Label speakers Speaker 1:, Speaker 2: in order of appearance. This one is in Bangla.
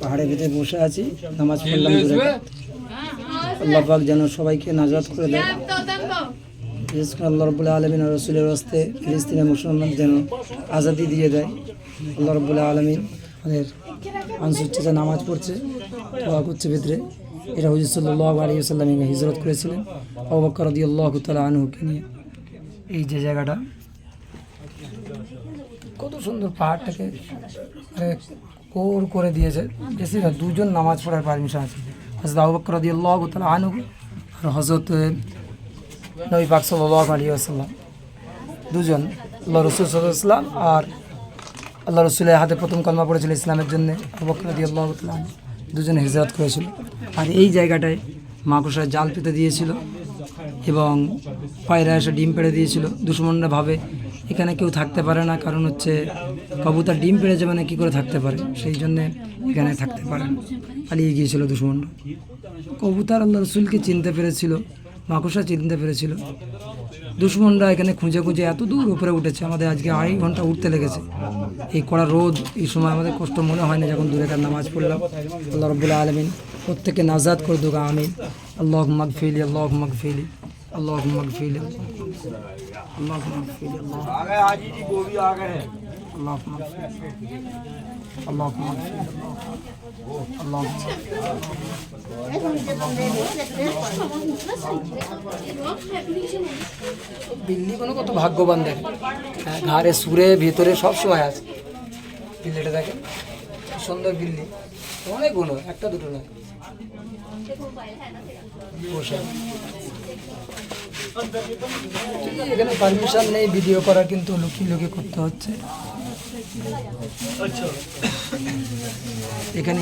Speaker 1: পাহাড়ের ভিতরে বসে আছি, নামাজ পড়লাম আল্লাহ পাক যেন সবাইকে নাজাত করে দেয়। বিশেষ করে আল্লাহ রবুল্লাহ আলমিন রসুলের হস্তে ফিলিস্তিনের মুসলমান যেন আজাদি দিয়ে দেয়। আল্লাহ রবুল্লাহ আলমিন আমাদের আনসুর চাচা নামাজ পড়ছে, দোয়া করছে ভিতরে। এরা হুজুর সাল্লাহ আলী সাল্লাম হিজরত করেছিলেন। অবকর রদি আল্লাহ তালা আনহুকে নিয়ে। এই যে জায়গাটা কত সুন্দর পাহাড়টাকে মানে কোর করে দিয়েছে। বেশি না, দুজন নামাজ পড়ার পারমিশন আছে। হজরত আবু বকর রাদিয়াল্লাহু তাআলা আনহু আর হজরত নবী পাক সাল্লাল্লাহু আলাইহি ওয়াসাল্লাম। দুজন আল্লাহ রসুল সাল্লাম আর আল্লাহ রসুলের হাতে প্রথম কলমা পড়েছিল ইসলামের জন্য। আবু বকর রাদিয়াল্লাহু তাআলা আনহু দুজনে হিজরত করেছিল। আর এই জায়গাটায় মাকড়সার জাল পেতে দিয়েছিল। এবং পায়রা এসে ডিম পেড়ে দিয়েছিল। দুশ্মনরা ভাবে, এখানে কেউ থাকতে পারে না, কারণ হচ্ছে কবুতর ডিম পেড়ে যাবে না কী করে থাকতে পারে? সেই জন্যে এখানে থাকতে পারে পালিয়ে গিয়েছিল দুশ্মনরা কবুতর আল্লাহ রসুলকে চিনতে পেরেছিল, মাকড়সা চিনতে পেরেছিল। দুশ্মনরা এখানে খুঁজে খুঁজে এত দূর উপরে উঠেছে, আমাদের আজকে আড়াই ঘণ্টা উঠতে লেগেছে। এই কড়া রোদ, এই সময় আমাদের কষ্ট মনে হয় না যখন দূরে কার নামাজ পড়লাম। আল্লাহ রবুল্লাহ আলমিন প্রত্যেককে নাজাদ করে দুগা আমিন। আল্লাহ মগফিলি আল্লাহ اللهم اغفر لي اللهم اغفر لي
Speaker 2: اللهم آ گئے حاجی جی گوبھی آ گئے
Speaker 1: اللهم اغفر اللهم اغفر اللهم বিল্লি কোনো কত ভাগ্যবান দেখে ঘাড়ে সুরে ভিতরে সব সময় আছে বিল্লিটা দেখে সুন্দর বিল্লি অনেক গুণ একটা দুটো নয় বসে এখানে পারমিশন নেই ভিডিও করা কিন্তু লুকিয়ে লুকিয়ে করতে হচ্ছে। এখানে